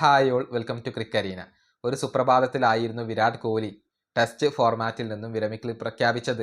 Hi all welcome to Crickarena ഒരു സുപ്രഭാതത്തിലായിരുന്നു Virat Kohli test ഫോർമാറ്റിൽ നിന്നും വിരമിക്കൽ പ്രഖ്യാപിച്ചത്.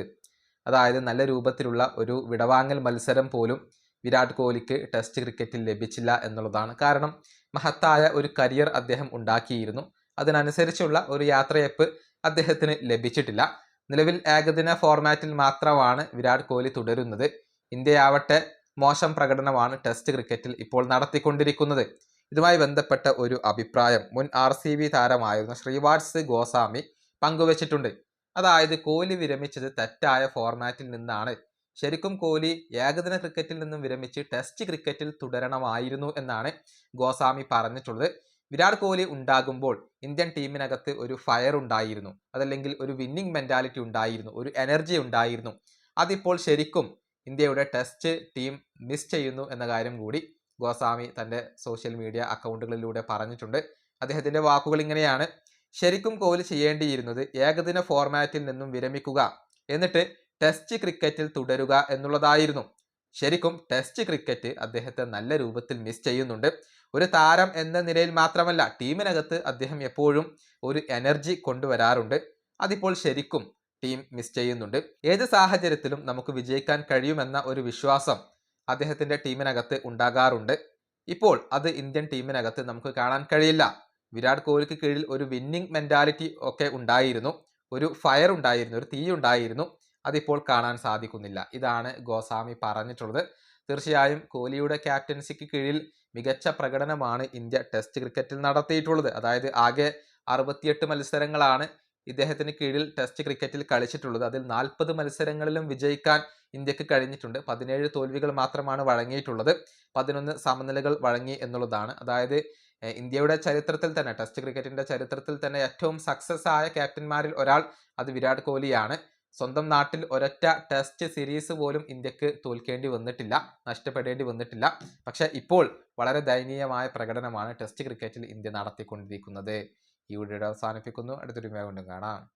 അതായത് നല്ല രൂപത്തിലുള്ള ഒരു വിടവാങ്ങൽ മത്സരം പോലും വിരാട് കോഹ്ലിക്ക് ടെസ്റ്റ് ക്രിക്കറ്റിൽ ലഭിച്ചില്ല എന്നുള്ളതാണ് കാരണം മഹത്തായ ഒരു കരിയർ അദ്ദേഹം ഉണ്ടാക്കിയിരുന്നു. അതിനനുസരിച്ചുള്ള ഒരു യാത്രയപ്പ് അദ്ദേഹത്തിന് ലഭിച്ചിട്ടില്ല. നിലവിൽ ഏകദിന ഫോർമാറ്റിൽ മാത്രമാണ് വിരാട് കോഹ്ലി തുടരുന്നത്. ഇന്ത്യയാവട്ടെ മോശം പ്രകടനമാണ് ടെസ്റ്റ് ക്രിക്കറ്റിൽ ഇപ്പോൾ നടത്തിക്കൊണ്ടിരിക്കുന്നത്. ഇതുമായി ബന്ധപ്പെട്ട ഒരു അഭിപ്രായം മുൻ ആർ സി ബി താരമായിരുന്ന ശ്രീവാട്സ് ഗോസ്വാമി പങ്കുവച്ചിട്ടുണ്ട്. അതായത് കോഹ്ലി വിരമിച്ചത് തെറ്റായ ഫോർമാറ്റിൽ നിന്നാണ്. ശരിക്കും കോഹ്ലി ഏകദിന ക്രിക്കറ്റിൽ നിന്നും വിരമിച്ച് ടെസ്റ്റ് ക്രിക്കറ്റിൽ തുടരണമായിരുന്നു എന്നാണ് ഗോസ്വാമി പറഞ്ഞിട്ടുള്ളത്. വിരാട് കോഹ്ലി ഉണ്ടാകുമ്പോൾ ഇന്ത്യൻ ടീമിനകത്ത് ഒരു ഫയർ ഉണ്ടായിരുന്നു. അതല്ലെങ്കിൽ ഒരു വിന്നിംഗ് മെന്റാലിറ്റി ഉണ്ടായിരുന്നു. ഒരു എനർജി ഉണ്ടായിരുന്നു. അതിപ്പോൾ ശരിക്കും ഇന്ത്യയുടെ ടെസ്റ്റ് ടീം മിസ് ചെയ്യുന്നു എന്ന കാര്യം കൂടി ഗോസ്വാമി തന്റെ സോഷ്യൽ മീഡിയ അക്കൗണ്ടുകളിലൂടെ പറഞ്ഞിട്ടുണ്ട്. അദ്ദേഹത്തിന്റെ വാക്കുകൾ ഇങ്ങനെയാണ്. ശരിക്കും കോഹ്ലി ചെയ്യേണ്ടിയിരുന്നത് ഏകദിന ഫോർമാറ്റിൽ നിന്നും വിരമിക്കുക എന്നിട്ട് ടെസ്റ്റ് ക്രിക്കറ്റിൽ തുടരുക എന്നുള്ളതായിരുന്നു. ശരിക്കും ടെസ്റ്റ് ക്രിക്കറ്റ് അദ്ദേഹത്തെ നല്ല രൂപത്തിൽ മിസ് ചെയ്യുന്നുണ്ട്. ഒരു താരം എന്ന നിലയിൽ മാത്രമല്ല ടീമിനകത്ത് അദ്ദേഹം എപ്പോഴും ഒരു എനർജി കൊണ്ടുവരാറുണ്ട്. അതിപ്പോൾ ശരിക്കും ടീം മിസ് ചെയ്യുന്നുണ്ട്. ഏത് സാഹചര്യത്തിലും നമുക്ക് വിജയിക്കാൻ കഴിയുമെന്ന ഒരു വിശ്വാസം അദ്ദേഹത്തിന്റെ ടീമിനകത്ത് ഉണ്ടാകാറുണ്ട്. ഇപ്പോൾ അത് ഇന്ത്യൻ ടീമിനകത്ത് നമുക്ക് കാണാൻ കഴിയില്ല. വിരാട് കോഹ്ലിക്ക് കീഴിൽ ഒരു വിന്നിംഗ് മെന്റാലിറ്റി ഒക്കെ ഉണ്ടായിരുന്നു. ഒരു ഫയർ ഉണ്ടായിരുന്നു ഒരു തീ ഉണ്ടായിരുന്നു. അതിപ്പോൾ കാണാൻ സാധിക്കുന്നില്ല. ഇതാണ് ഗോസ്വാമി പറഞ്ഞിട്ടുള്ളത്. തീർച്ചയായും കോഹ്ലിയുടെ ക്യാപ്റ്റൻസിക്ക് കീഴിൽ മികച്ച പ്രകടനമാണ് ഇന്ത്യ ടെസ്റ്റ് ക്രിക്കറ്റിൽ നടത്തിയിട്ടുള്ളത്. അതായത് ആകെ അറുപത്തിയെട്ട് മത്സരങ്ങളാണ് ഇദ്ദേഹത്തിന് കീഴിൽ ടെസ്റ്റ് ക്രിക്കറ്റിൽ കളിച്ചിട്ടുള്ളത്. അതിൽ നാൽപ്പത് മത്സരങ്ങളിലും വിജയിക്കാൻ ഇന്ത്യയ്ക്ക് കഴിഞ്ഞിട്ടുണ്ട്. പതിനേഴ് തോൽവികൾ മാത്രമാണ് വഴങ്ങിയിട്ടുള്ളത്. പതിനൊന്ന് സമനിലകൾ വഴങ്ങി എന്നുള്ളതാണ്. അതായത് ഇന്ത്യയുടെ ചരിത്രത്തിൽ തന്നെ ടെസ്റ്റ് ക്രിക്കറ്റിന്റെ ചരിത്രത്തിൽ തന്നെ ഏറ്റവും സക്സസ് ആയ ക്യാപ്റ്റന്മാരിൽ ഒരാൾ അത് വിരാട് കോഹ്ലിയാണ്. സ്വന്തം നാട്ടിൽ ഒരൊറ്റ ടെസ്റ്റ് സീരീസ് പോലും ഇന്ത്യയ്ക്ക് തോൽക്കേണ്ടി വന്നിട്ടില്ല നഷ്ടപ്പെടേണ്ടി വന്നിട്ടില്ല. പക്ഷെ ഇപ്പോൾ വളരെ ദയനീയമായ പ്രകടനമാണ് ടെസ്റ്റ് ക്രിക്കറ്റിൽ ഇന്ത്യ നടത്തിക്കൊണ്ടിരിക്കുന്നത്. ഈ വീഡിയോ അവസാനിപ്പിക്കുന്നു. അടുത്തൊരു കൊണ്ടും കാണാം.